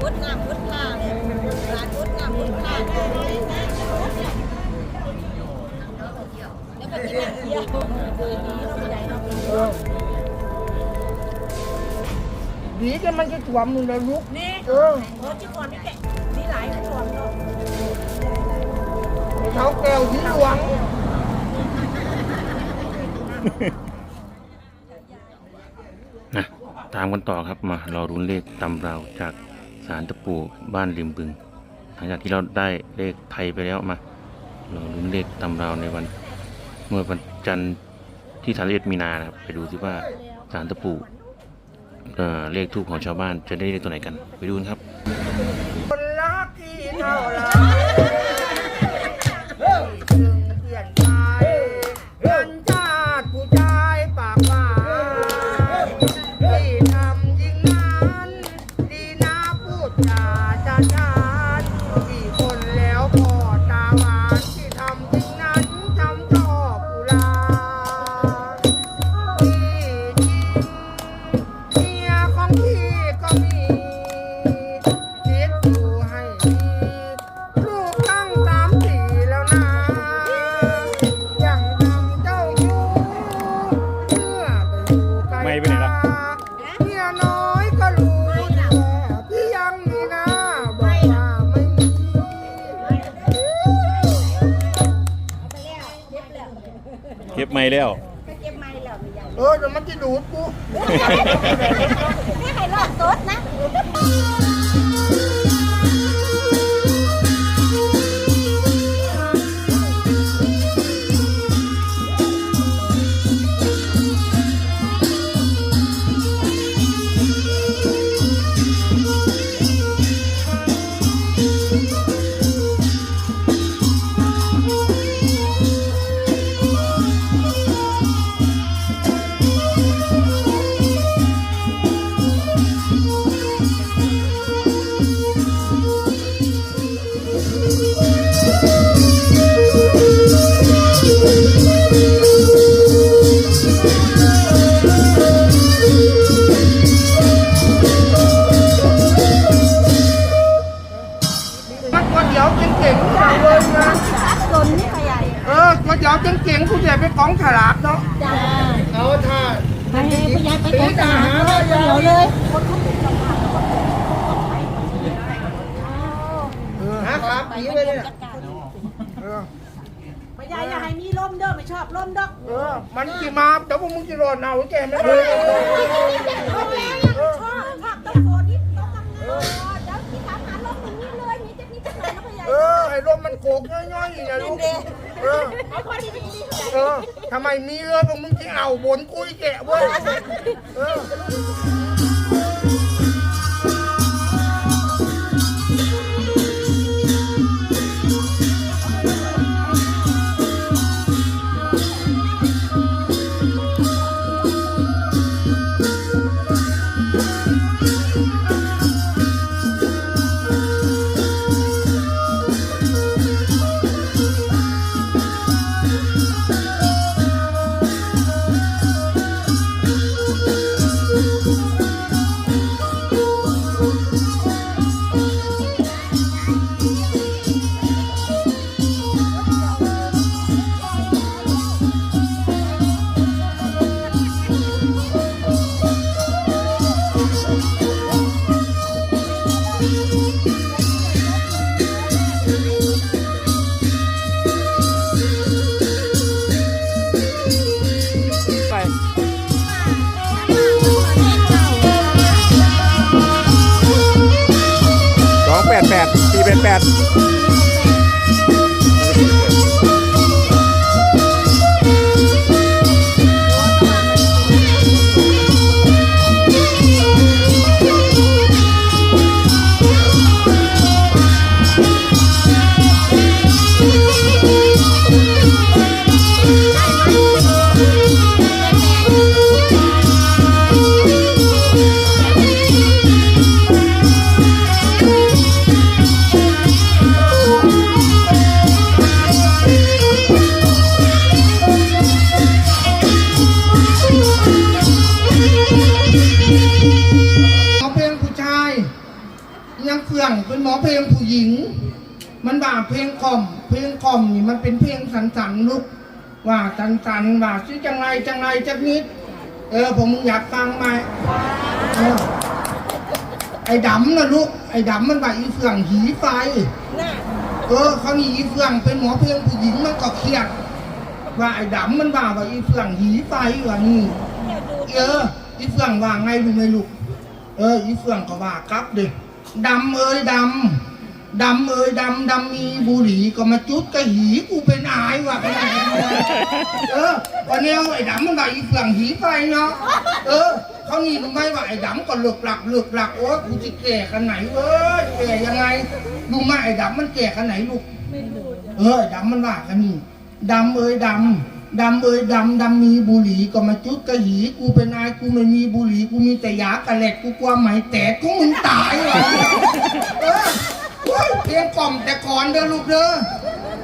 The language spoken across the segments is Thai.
พุทธงามพุทธข้าเลยร้านพุทธงามพุทธข้าแล้วก็กินอย่างเดียวคุยดีเราใหญ่เราเออดีจะมันจะถ่วมมึงเลยลูกนี่เออโอ้ที่ก่อนนี่แกนี่หลายก่อนเนาะเท้าแก้วสีหลวงนะตามกันต่อครับมารอรุนเลขตำราวจาก สารตะปูบ้านริมบึง หลังจากที่เราได้เลขไทยไปแล้วมา เราลุ้นเลขตำราในวัน เมื่อวันจันทร์ที่31มีนานะครับ ไปดูซิว่าสารตะปูเอ่อเลขทูบของชาวบ้านจะได้เลขตัวไหนกัน ไปดูนครับคนรักที่เท่าไร ก็บไม่แล้วเก็บไม้แล้วมีอย่างเออเดี๋ยวมันจะดูดกูนี่ใครรอดสดนะ เตี๋ยวเจ๋งๆจังเลยนะรักสนนี่ใครใหญ่เออก๋วยเตี๋ยวเจ๋งๆกูจะไปกองฉลากเนาะจ้าเอาท่าไปไปย้ายไปกองทหารเลยเดี๋ยวเลยเออครับผีไปเลยเออไปย้ายอย่าให้มีร่มเด้อไม่ชอบร่มดอกเออมันกี่มาเดี๋ยวพวกมึงจะรอดเอาแกไม่ได้ โขกย่อยๆนะลูกเออไอ้คนที่ดีเออทำไมมีเรือพวกมึงที่เอาบนกุยแกะเว้ยเออ แปด หญิง มันว่าเพลงคอม เพลงคอมนี่มันเป็นเพลงสันสันลูกว่าสันสันว่าชื่อจังไรจังไรจักนิด เออ ผมอยากฟังไหมเออไอ้ดำนะลูก ไอ้ดำมันว่าอีเฟื่องหีไฟ เออเขานี่อีเฟื่องเป็นหมอเพลงผู้หญิงมันก็เครียด ว่าไอ้ดำมันว่าว่าอีเฟื่องหีไฟว่านี่เอออีเฟื่องว่าไงรู้ไหมลูก เออ อีเฟื่องก็ว่ากลับเด็กดำเอ้ยดำ ดำเอ้ยดำดำมีบุหรี่ก็มาจุดกระหีกูเป็นอายว่ะขนาดนั้นเลยเออวันนี้ไอ้ดำมันว่าอีเฟื่องหีไฟเนาะเออเขานี่รู้ไหมว่าไอ้ดำก็เลือกหลักเลือกหลักโอ้ยกูจะแก่กันไหนเว้ยแก่ยังไงรู้ไหมไอ้ดำมันแก่กันไหนลูกเออดำมันว่ากันนี่ดำเอ้ยดำดำเอ้ยดำดำมีบุหรี่ก็มาจุดกระหีกูเป็นนายกูไม่มีบุหรี่กูมีแต่ยากระแหลกกูกลัวไหมแตกกูมึงตายว่ะ เออเฮ้ยเพลงกล่อมแต่ก่อนเด้อลูกเด้อ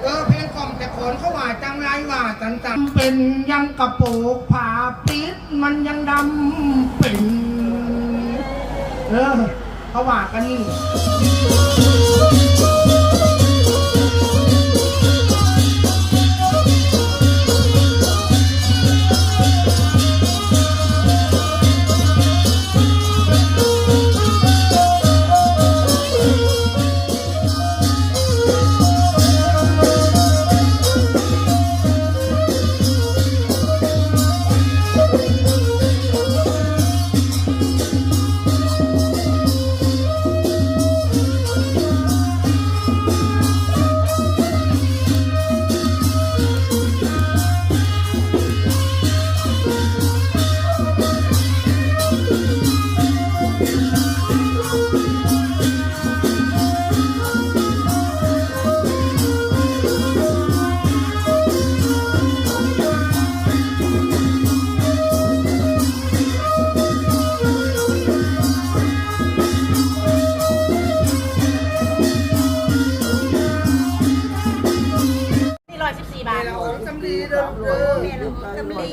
เออเพลงกล่อมแต่ขอนเขาว่าจังไรว่าจันจันเป็นยังกระโปกผ่าปิดมันยังดำเป็นเออเขาว่ากันนี่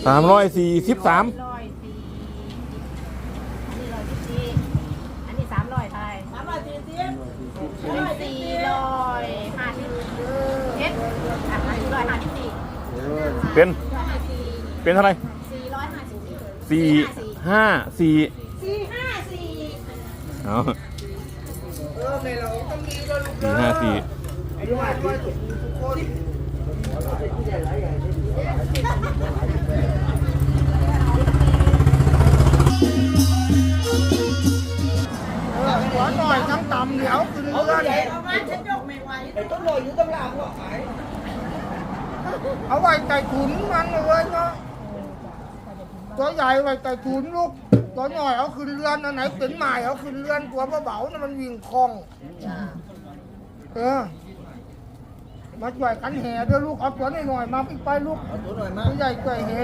สามร้อยสี่สิบสามร้อยสี่อันนี้ร้อยสิบสี่อันนี้สามร้อยไทยสามร้อยสี่สิบสี่ร้อยห้าสิบเอ็ดอะอันนี้ร้อยห้าสิบสี่เป็น ร้อยห้าสิบสี่เป็นเท่าไหร่สี่ร้อยห้าสิบสี่สี่ห้าสี่สี่ห้าสี่เอาเออในเราจำดีเด้อลูกสี่เด้อห้าสี่ ไอ้ว่าด้วยทุกคน เอาไว้ใต้ถุนมันเอาไว้เนาะตัวใหญ่ไว้ใต้ถุนลูกตัวหน่อยเอาขึ้นเรือนอันไหนเป็นใหม่เอาขึ้นเรือนตัวเบาๆน่ะมันวิ่งคล่องเออมาช่วยกันแห่ด้วยลูกเอาตัวหน่อยๆมาอีกไปลูกตัวใหญ่ช่วยแห่